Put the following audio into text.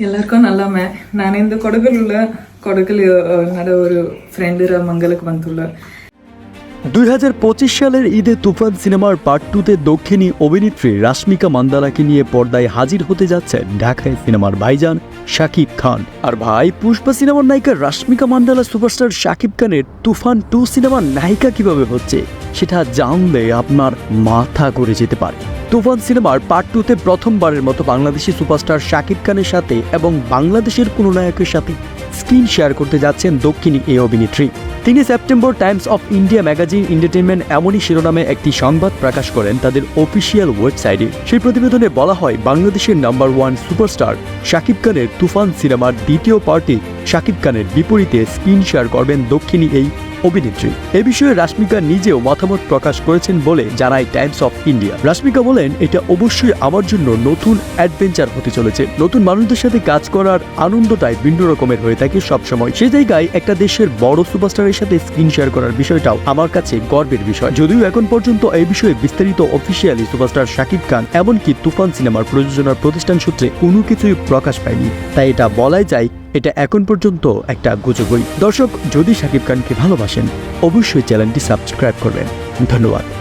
ಎಲ್ಲರಿಗೂ ನಲ್ಲಮ್ಮೆ ನಾನಿಂದು ಕೊಡಗಲುಲ್ಲ ಕೊಡಗಲಿ ನಡ ഒരു ಫ್ರೆಂಡಿರ ಮಂಗಲಕ್ಕೆ ಬಂತುಲ್ಲ দুই হাজার পঁচিশ সালের ঈদে তুফান সিনেমার পার্ট টুতে দক্ষিণী অভিনেত্রী রাশ্মিকা মান্দালাকে নিয়ে পর্দায় হাজির হতে যাচ্ছেন ঢাকায় সিনেমার ভাইজান শাকিব খান আর ভাই পুষ্পা সিনেমার নায়িকা রাশ্মিকা মান্দালা সুপারস্টার শাকিব খানের তুফান টু সিনেমার নায়িকা কিভাবে হচ্ছে সেটা জানলে আপনার মাথা করে যেতে পারে। তুফান সিনেমার পার্ট টুতে প্রথমবারের মতো বাংলাদেশি সুপারস্টার শাকিব খানের সাথে এবং বাংলাদেশের কোনো নায়কের সাথে স্ক্রিন শেয়ার করতে যাচ্ছেন দক্ষিণী এই অভিনেত্রী। তিনি September Times of India magazine entertainment এমনই শিরোনামে একটি সংবাদ প্রকাশ করেন তাদের অফিসিয়াল ওয়েবসাইটে সেই প্রতিবেদনে বলা হয়, বাংলাদেশের নাম্বার ওয়ান সুপারস্টার শাকিব খানের তুফান সিনেমার দ্বিতীয় পার্টি শাকিব খানের বিপরীতে স্ক্রিন শেয়ার করবেন দক্ষিণী এই অভিনেত্রী। এ বিষয়ে রাশ্মিকা নিজেও মতামত প্রকাশ করেছেন বলে জানায় টাইমস অফ ইন্ডিয়া। রাশ্মিকা বলেন, এটা অবশ্যই আমার জন্য নতুন অ্যাডভেঞ্চার হতে চলেছে। নতুন মানুষদের সাথে কাজ করার আনন্দটাই ভিন্ন রকমের হয়ে থাকে সবসময়। সে জায়গায় একটা দেশের বড় সুপারস্টারের সাথে স্ক্রিন শেয়ার করার বিষয়টাও আমার কাছে গর্বের বিষয়। যদিও এখন পর্যন্ত এই বিষয়ে বিস্তারিত অফিসিয়ালি সুপারস্টার শাকিব খান, এমনকি তুফান সিনেমার প্রযোজনার প্রতিষ্ঠান সূত্রে কোনো কিছুই প্রকাশ পায়নি। তাই এটা বলাই যায় এটা এখন পর্যন্ত একটা গুজবই। দর্শক, যদি শাকিব খানকে ভালোবাসেন, অবশ্যই চ্যানেলটি সাবস্ক্রাইব করবেন। ধন্যবাদ।